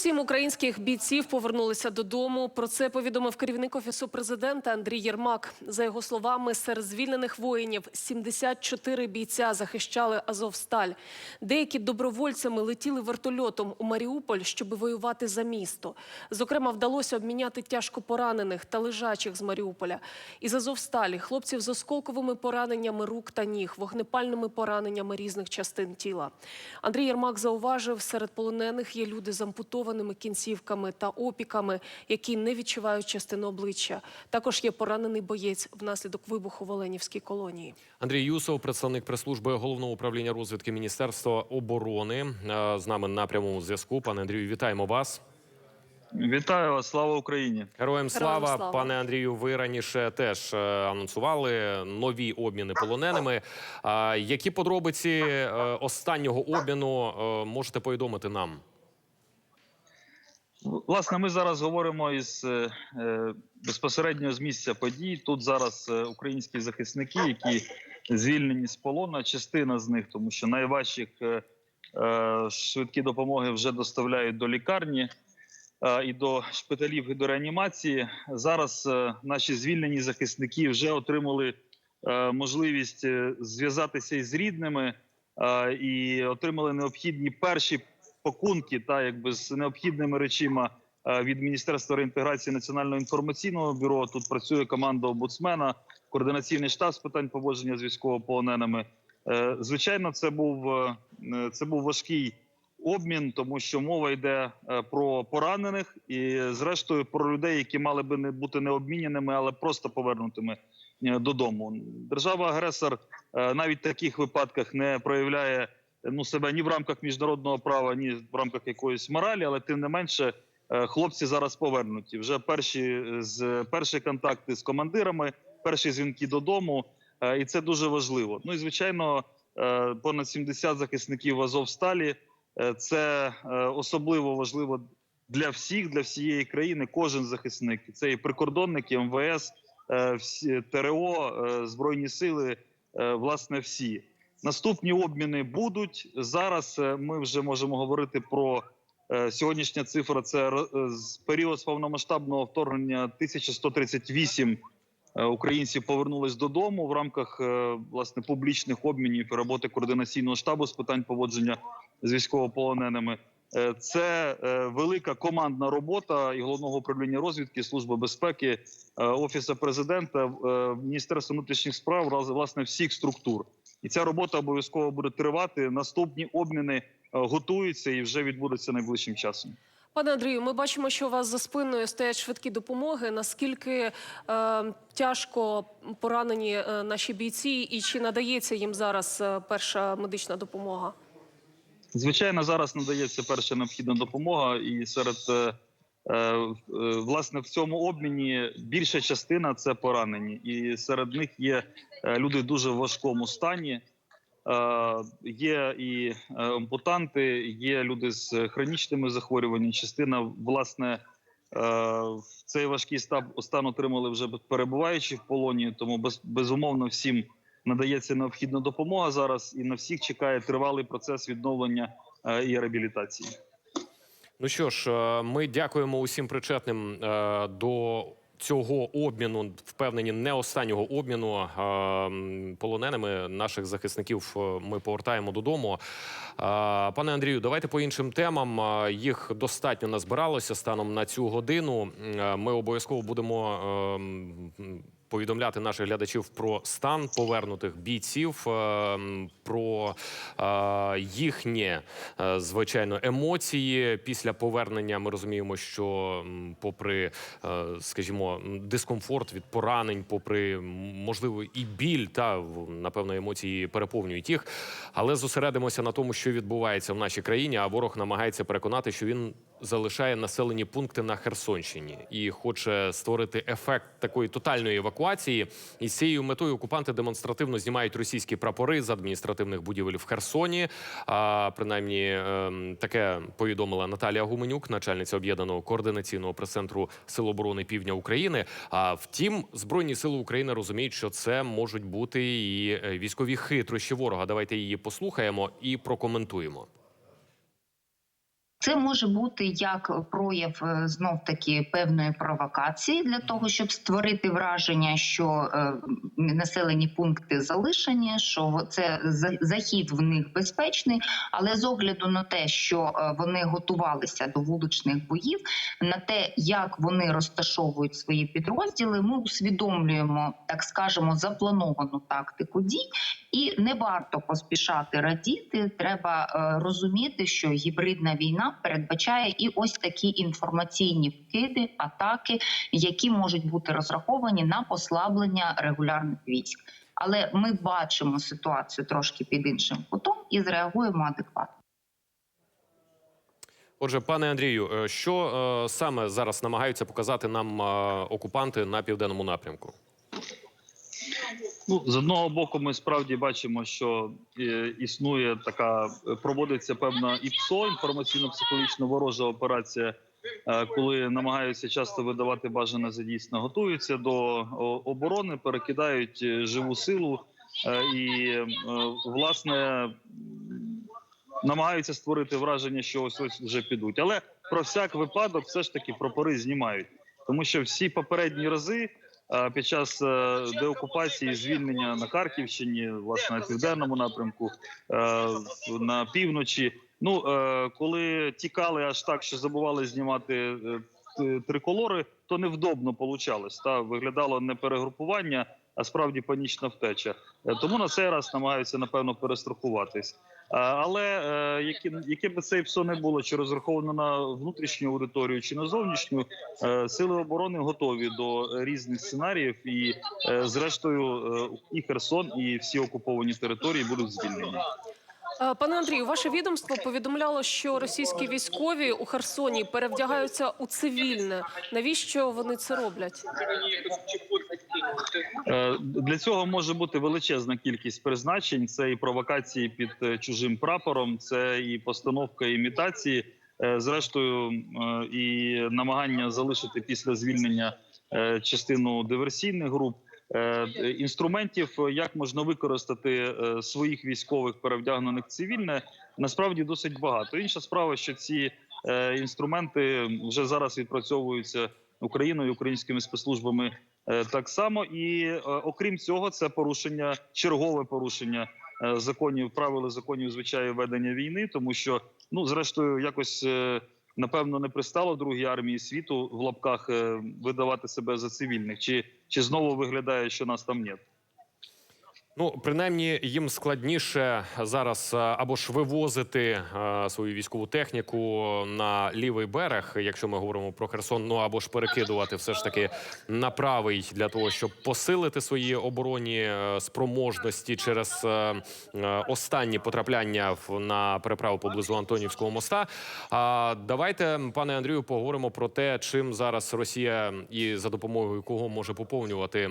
Сім українських бійців повернулися додому. Про це повідомив керівник офісу президента Андрій Єрмак. За його словами, серед звільнених воїнів 74 бійця захищали Азовсталь. Деякі добровольцями летіли вертольотом у Маріуполь, щоб воювати за місто. Зокрема, вдалося обміняти тяжко поранених та лежачих з Маріуполя. Із Азовсталі хлопців з осколковими пораненнями рук та ніг, вогнепальними пораненнями різних частин тіла. Андрій Єрмак зауважив, серед полонених є люди з ампутованими кінцівками та опіками, які не відчувають частину обличчя. Також є поранений боєць внаслідок вибуху в Оленівській колонії. Андрій Юсов, представник прес-служби головного управління розвідки Міністерства оборони, е, з нами на прямому зв'язку. Пане Андрію, вітаємо вас. Вітаю вас, слава Україні! Героям слава, слава. пане Андрію. Ви раніше теж е, анонсували нові обміни полоненими. А які подробиці е, останнього обміну можете повідомити нам? Власне, ми зараз говоримо із е, е, безпосередньо з місця подій. Тут зараз е, українські захисники, які звільнені з полона. Частина з них, тому що найважчих швидкі допомоги вже доставляють до лікарні і до шпиталів, і до реанімації. Зараз наші звільнені захисники вже отримали можливість зв'язатися із рідними і отримали необхідні перші пакунки, та якби з необхідними речима е, від Міністерства реінтеграції національного інформаційного бюро. Тут працює команда омбудсмена, координаційний штаб з питань поводження з військовополоненими. Е, Звичайно, це був е, це був важкий обмін, тому що мова йде про поранених і, зрештою, про людей, які мали би не бути не обміняними, але просто повернутими додому. Держава-агресор навіть в таких випадках не проявляє ну себе ні в рамках міжнародного права, ні в рамках якоїсь моралі, але тим не менше. е, Хлопці зараз повернуті. Вже перші е, з перші контакти з командирами, перші дзвінки додому, е, і це дуже важливо. Ну і звичайно, понад 70 захисників Азовсталі. Це особливо важливо для всіх, для всієї країни. Кожен захисник це і прикордонники, МВС, ТРО, збройні сили, власне, всі. Наступні обміни будуть зараз. е, Ми вже можемо говорити про е, сьогоднішня цифра. Це е, з період з повномасштабного вторгнення 1138 е, українців повернулись додому в рамках власне публічних обмінів і роботи координаційного штабу з питань поводження з військовополоненими. Це велика командна робота і головного управління розвідки, служби безпеки, офісу президента, міністерства внутрішніх справ, власне всіх структур. І ця робота обов'язково буде тривати. Наступні обміни е, готуються і вже відбудуться найближчим часом. Пане Андрію, ми бачимо, що у вас за спиною стоять швидкі допомоги. Наскільки е, тяжко поранені е, наші бійці, і чи надається їм зараз е, перша медична допомога? Звичайно, зараз надається перша необхідна допомога, і серед власне в цьому обміні більша частина це поранені, і серед них є е, люди в дуже важкому стані. Е, Є і е, ампутанти, є люди з хронічними захворюваннями. Частина власне е, в цей важкий стан, отримали вже перебуваючи в полоні. Тому без, безумовно всім надається необхідна допомога зараз, і на всіх чекає тривалий процес відновлення е, і реабілітації. Ну що ж, е, ми дякуємо усім причетним е, до цього обміну, впевнені, не останнього обміну е, полоненими наших захисників. Ми повертаємо додому. Пане Андрію, давайте по іншим темам. Їх достатньо назбиралося станом на цю годину. Ми обов'язково будемо. Повідомляти наших глядачів про стан повернутих бійців, е, про е, їхні е, звичайно емоції після повернення. Ми розуміємо, що попри, скажімо, дискомфорт від поранень, попри можливо і біль, та напевно емоції переповнюють їх. Але зосередимося на тому, що відбувається в нашій країні. А ворог намагається переконати, що він залишає населені пункти на Херсонщині і хоче створити ефект такої тотальної евакуації. І з цією метою окупанти демонстративно знімають російські прапори з адміністративних будівель в Херсоні. А принаймні ем, таке повідомила Наталія Гуменюк, начальниця об'єднаного координаційного прес-центру Сил оборони Півдня України. А втім, збройні сили України розуміють, що це можуть бути і е, військові хитрощі ворога. Давайте її послухаємо і прокоментуємо. Це може бути як прояв знов таки певної провокації для того, щоб створити враження, що е, населені пункти залишені, що це захід в них безпечний, але з огляду на те, що е, вони готувалися до вуличних боїв, на те, як вони розташовують свої підрозділи, ми усвідомлюємо, так скажемо, заплановану тактику дій, і не варто поспішати радіти. Треба е, розуміти, що гібридна війна передбачає і ось такі інформаційні вкиди, атаки, які можуть бути розраховані на послаблення регулярних військ. Але ми бачимо ситуацію трошки під іншим кутом і зреагуємо адекватно. Отже, пане Андрію, е, що е, саме зараз намагаються показати нам е, окупанти на південному напрямку? Ну, з одного боку, ми справді бачимо, що е, існує така, е, проводиться певна ІПСО, інформаційно-психологічно ворожа операція, е, коли намагаються часто видавати бажане за дійсно, готуються до оборони, перекидають живу силу і, власне, намагаються створити враження, що ось ось вже підуть. Але про всяк випадок, все ж таки прапори знімають, тому що всі попередні рази. Під час е, деокупації звільнення на Харківщині, власне на південному напрямку, е, на півночі. Ну е, коли тікали аж так, що забували знімати триколори, то невдобно получалось. Та виглядало не перегрупування, а справді панічна втеча. Е, Тому на цей раз намагаються напевно перестрахуватись. Е, Але е, які, яке би це ПСО не було, чи розраховано на внутрішню аудиторію, чи на зовнішню, сили оборони готові до різних сценаріїв, і зрештою і Херсон, і всі окуповані території будуть звільнені. Пане Андрію, ваше відомство повідомляло, що російські військові у Херсоні перевдягаються у цивільне. Навіщо вони це роблять? Е, Для цього може бути величезна кількість призначень. Це і провокації під е, чужим прапором, це і постановка імітації. Е, Зрештою, і намагання залишити після звільнення частину диверсійних груп. Інструментів, як можна використати своїх військових перевдягнених цивільне, насправді досить багато. Інша справа, що ці інструменти вже зараз відпрацьовуються Україною, українськими спецслужбами Так само і е, окрім цього, це порушення чергове порушення е, законів, правил законів звичайно, ведення війни, тому що ну зрештою якось е, напевно не пристало другій армії світу в лапках е, видавати себе за цивільних, чи, чи знову виглядає, що нас там нет. Ну, принаймні, їм складніше зараз е, або ж вивозити е, свою військову техніку на лівий берег, якщо ми говоримо про Херсон, ну або ж перекидувати все ж таки на правий для того, щоб посилити свої оборонні е, спроможності через останні потрапляння на переправу поблизу Антонівського моста. А давайте, пане Андрію, поговоримо про те, чим зараз Росія і за допомогою кого може поповнювати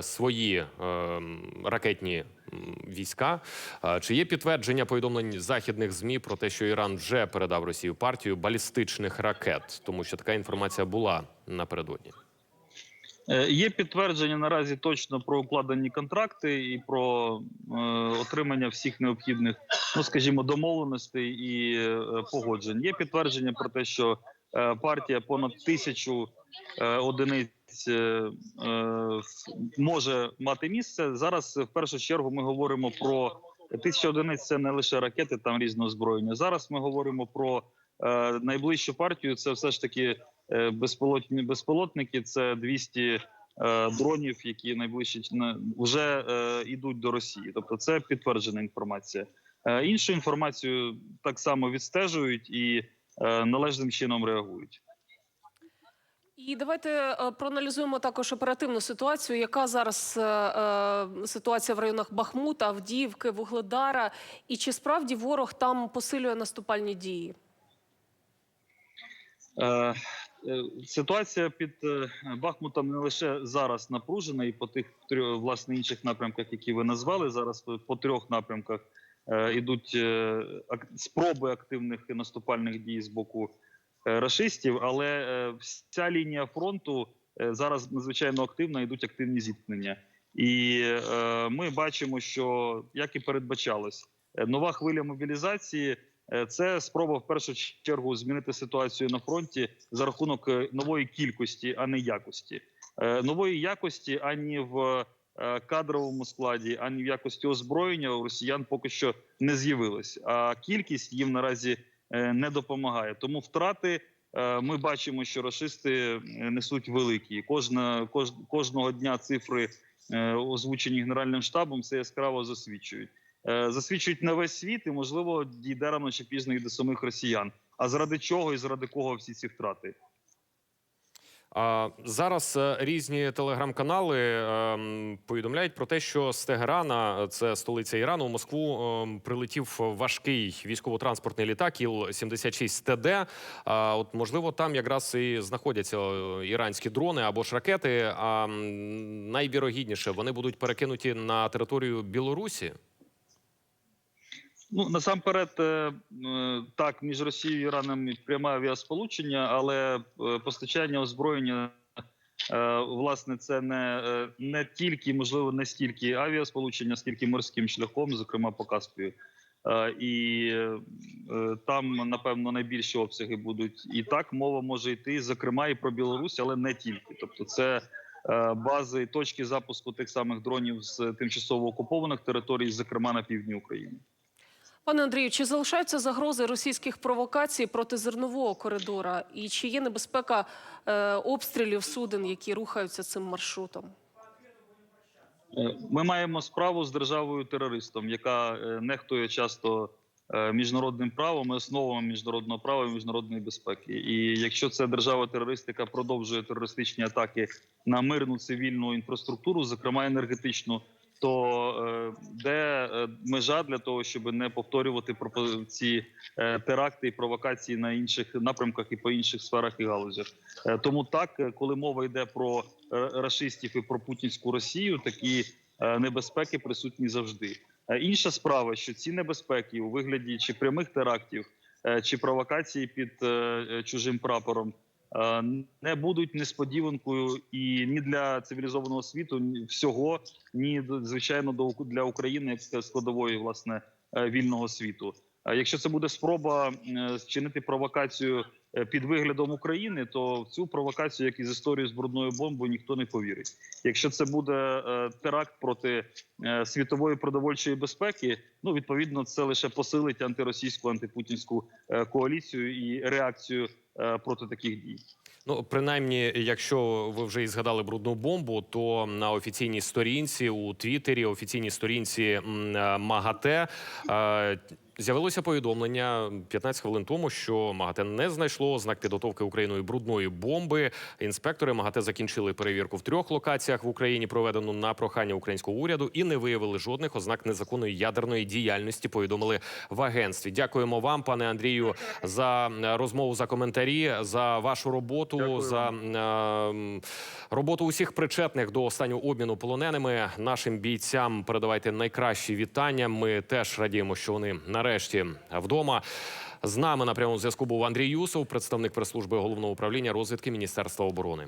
свої ракетні м, війська. Чи є підтвердження повідомлень західних змі про те, що Іран вже передав Росію партію балістичних ракет, тому що така інформація була напередодні. Е, Є підтвердження наразі точно про укладені контракти і про е, отримання всіх необхідних, ну скажімо, домовленостей і е, погоджень. Є підтвердження про те, що е, партія понад тисячу е, одиниць е, е, може мати місце. Зараз в першу чергу ми говоримо про тисяча одиниць. Це не лише ракети, там різне озброєння. Зараз ми говоримо про е, найближчу партію. Це все ж таки безпілотні безпілотники. Це 200 е, дронів, які найближчі на- вже йдуть до Росії. Тобто, це підтверджена інформація. Іншу інформацію так само відстежують і належним чином реагують. І давайте е, проаналізуємо також оперативну ситуацію, яка зараз е, е, ситуація в районах Бахмута, Авдіївки, Вугледара, і чи справді ворог там посилює наступальні дії? Е, е, Ситуація під е, Бахмутом не лише зараз напружена, і по тих трьох власне інших напрямках, які ви назвали зараз. по- трьох напрямках е, ідуть е, спроби активних наступальних дій з боку е, рашистів, але е, вся лінія фронту е, зараз надзвичайно активна. Йдуть активні зіткнення, і ми бачимо, що як і передбачалось, нова хвиля мобілізації Це спроба в першу чергу змінити ситуацію на фронті за рахунок нової кількості, а не якості. Нової якості ані в кадровому складі, ані в якості озброєння у росіян поки що не з'явилось. А кількість їм наразі не допомагає. Тому втрати е, ми бачимо, що рашисти е, несуть великі. Кожна кож, кожного дня цифри е, озвучені генеральним штабом, це яскраво засвідчують. Е, Засвідчують на весь світ, і можливо дійде рано чи пізно і до самих росіян. А заради чого і заради кого всі ці втрати? Зараз е, різні телеграм-канали ем, повідомляють про те, що з Тегерана, це столиця Ірану, у Москву ем, прилетів важкий військово-транспортний літак Іл-76 ТД. А, от можливо, там якраз і знаходяться е, іранські дрони або ж ракети. А найвірогідніше вони будуть перекинуті на територію Білорусі. Ну насамперед, е, е, так між Росією і Іраном пряме авіасполучення, але е, постачання озброєння. Власне, це не, не тільки, можливо, не стільки авіасполучення, скільки морським шляхом, зокрема по Каспію. І там, напевно, найбільші обсяги будуть. І так мова може йти, зокрема, і про Білорусь, але не тільки. Тобто, це бази, точки запуску тих самих дронів з тимчасово окупованих територій, зокрема на півдні України. Пане Андрію, чи залишаються загрози російських провокацій проти зернового коридора? І чи є небезпека е, обстрілів суден, які рухаються цим маршрутом? Е, Ми маємо справу з державою терористом, яка е, нехтує часто е, міжнародним правом, і основами міжнародного права і міжнародної безпеки. І якщо це держава терорист, яка продовжує терористичні атаки на мирну цивільну інфраструктуру, зокрема енергетичну, то е, де е, межа для того, щоб не повторювати ці е, теракти і провокації на інших напрямках і по інших сферах і галузях? Тому так, коли мова йде про рашистів і про путінську Росію, такі небезпеки присутні завжди. Інша справа, що ці небезпеки у вигляді чи прямих терактів, чи провокації під чужим прапором не будуть несподіванкою і ні для цивілізованого світу, ні всього, ні звичайно для України як складової власне е, вільного світу. Якщо це буде спроба е, зчинити провокацію е, під виглядом України, то в цю провокацію, як і з історією з брудною бомбою, ніхто не повірить. Якщо це буде е, теракт проти світової продовольчої безпеки, ну відповідно це лише посилить антиросійську антипутінську коаліцію і реакцію проти таких дій. Ну, принаймні, якщо ви вже і згадали брудну бомбу, то на офіційній сторінці у Твіттері, офіційній сторінці МАГАТЕ з'явилося повідомлення 15 хвилин тому, що МАГАТЕ не знайшло знак підготовки Україною брудної бомби. Інспектори МАГАТЕ закінчили перевірку в трьох локаціях в Україні, проведену на прохання українського уряду, і не виявили жодних ознак незаконної ядерної діяльності. Повідомили в агентстві. Дякуємо вам, пане Андрію, за е, розмову, за коментарі, за вашу роботу, Дякую за е, роботу усіх причетних до останнього обміну полоненими. Нашим бійцям передавайте найкращі вітання. Ми теж радіємо, що вони нарешті вдома. З нами на прямому зв'язку був Андрій Юсов, представник прес-служби головного управління розвідки Міністерства оборони.